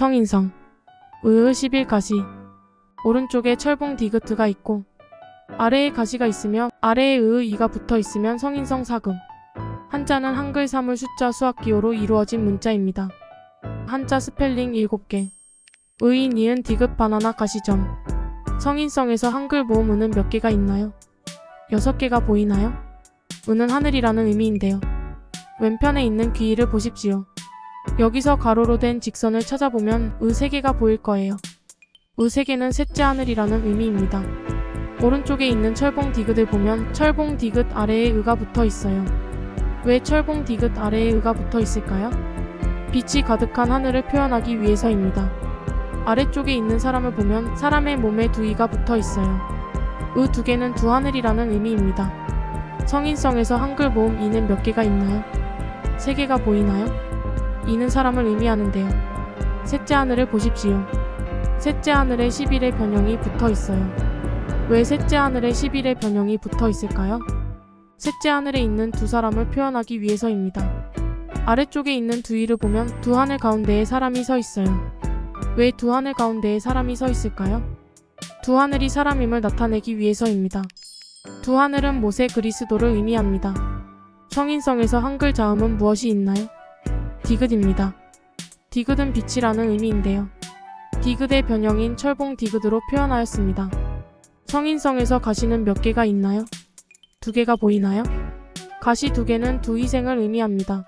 성인성 으으 11 가시 오른쪽에 철봉 디귿트가 있고 아래에 가시가 있으며 아래에 으으 이가 붙어 있으면 성인성 사금 한자는 한글 사물 숫자 수학 기호로 이루어진 문자입니다. 한자 스펠링 7개 의인 니은 디귿 바나나 가시점 성인성에서 한글 모음 은은 몇 개가 있나요? 6개가 보이나요? 은은 하늘이라는 의미인데요. 왼편에 있는 귀를 보십시오. 여기서 가로로 된 직선을 찾아보면 의 3개가 보일 거예요. 의 3개는 셋째 하늘이라는 의미입니다. 오른쪽에 있는 철봉 디귿을 보면 철봉 디귿 아래에 의가 붙어 있어요. 왜 철봉 디귿 아래에 의가 붙어 있을까요? 빛이 가득한 하늘을 표현하기 위해서입니다. 아래쪽에 있는 사람을 보면 사람의 몸에 두 이가 붙어 있어요. 의 두 개는 두 하늘이라는 의미입니다. 성인성에서 한글 모음 이는 몇 개가 있나요? 세 개가 보이나요? 이는 사람을 의미하는데요. 셋째 하늘을 보십시오. 셋째 하늘에 11의 변형이 붙어 있어요. 왜 셋째 하늘에 11의 변형이 붙어 있을까요? 셋째 하늘에 있는 두 사람을 표현하기 위해서입니다. 아래쪽에 있는 두 이를 보면 두 하늘 가운데에 사람이 서 있어요. 왜 두 하늘 가운데에 사람이 서 있을까요? 두 하늘이 사람임을 나타내기 위해서입니다. 두 하늘은 모세 그리스도를 의미합니다. 성인성에서 한글 자음은 무엇이 있나요? 디귿입니다. 디귿은 빛이라는 의미인데요. 디귿의 변형인 철봉 디귿으로 표현하였습니다. 성인성에서 가시는 몇 개가 있나요? 두 개가 보이나요? 가시 두 개는 두 희생을 의미합니다.